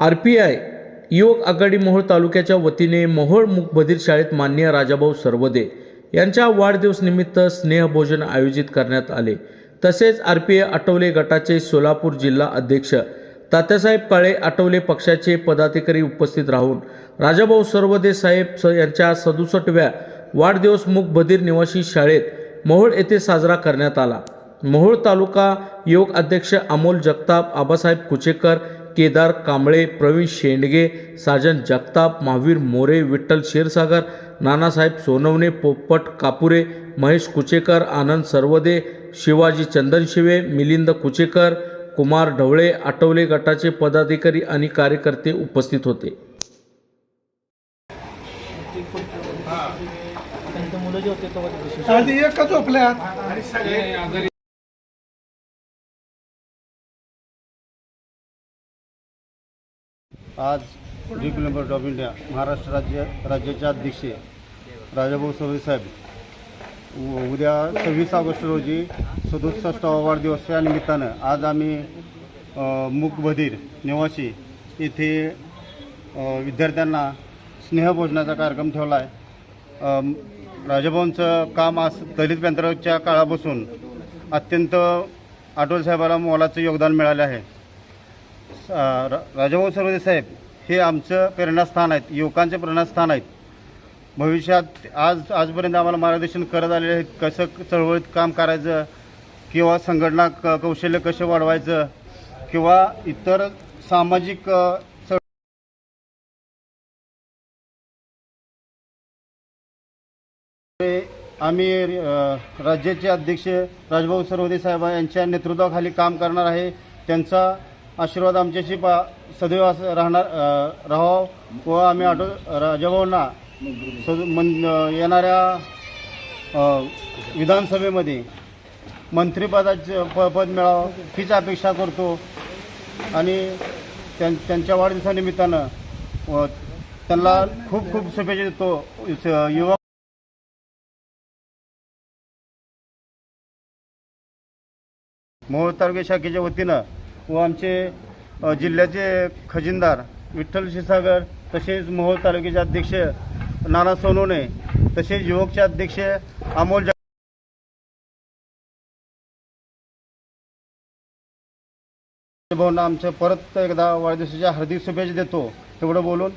R P I युवक आघाडी मोहोळ तालुक्याच्या वतीने मोहोळ मुकबधीर शाळेत मान्य राजाभाऊ सर्वदे यांच्या वाढदिवसनिमित्त स्नेहभोजन आयोजित करण्यात आले. तसेच आर पी आय आठवले गटाचे सोलापूर जिल्हा अध्यक्ष तात्यासाहेब काळे आठवले पक्षाचे पदाधिकारी उपस्थित राहून राजाभाऊ सर्वदे साहेब स यांच्या सदुसष्टव्या वाढदिवस मुकबधीर निवासी शाळेत मोहोळ येथे साजरा करण्यात आला. मोहोळ तालुका योग अध्यक्ष अमोल जगताप आबासाहेब कुचेकर केदार कांबळे प्रवीण शेंडगे साजन जगताप महावीर मोरे विठ्ठल क्षीरसागर नानासाहेब सोनवणे पोपट कापुरे महेश कुचेकर आनंद सर्वदे शिवाजी चंदनशिवे मिलिंद कुचेकर कुमार ढवळे आठवले गटाचे पदाधिकारी आणि कार्यकर्ते उपस्थित होते. मुलं जे होते आज ते विशेष ऑफ इंडिया महाराष्ट्र राज्य राज्याचे अध्यक्ष राजाभाऊ सर्वे साहेब. उ- उद्या सव्वीस ऑगस्ट रोजी सदुसष्टावा वाढदिवस या निमित्तानं आज आम्ही मुकबधीर मूकबधीर निवासी येथे विद्यार्थ्यांना स्नेहभोजनाचा कार्यक्रम ठेवला आहे राजाभाऊंचं काम आज दलित बँद्राच्या काळापासून अत्यंत आठवले साहेबाला मोलाचं योगदान मिळालं आहे. राजाभाऊ सर्वदे साहेब हे आमचं प्रेरणास्थान आहेत युवकांचे प्रेरणास्थान आहेत. भविष्यात आज आजपर्यंत आम्हाला मार्गदर्शन करत आलेले आहेत कसं चळवळीत काम करायचं किंवा संघटना क कौशल्य कसं वाढवायचं किंवा इतर सामाजिक आम्ही राज्याचे अध्यक्ष राजभाऊ सर्वदे साहेब यांच्या नेतृत्वाखाली काम करणार आहे. त्यांचा आशीर्वाद आमच्याशी पा सदैव असं राहणार राहावं. व आम्ही आटो राजाभाऊंना सद मन येणाऱ्या विधानसभेमध्ये मंत्रिपदाचे प पद मिळावं हीच अपेक्षा करतो. आणि त्यां त्यांच्या वाढदिवसानिमित्तानं त्यांना खूप खूप शुभेच्छा देतो. युवा मोहोळ तालुका शाखेच्या वतीनं व आमचे जिल्ह्याचे खजिनदार विठ्ठल शिसागर तसेच मोहोळ तालुक्याचे अध्यक्ष नाना सोनोने तसेच युवकचे अध्यक्ष अमोल जग भाऊंना आमच्या परत एकदा वाढदिवसाच्या हार्दिक शुभेच्छा देतो. एवढं बोलून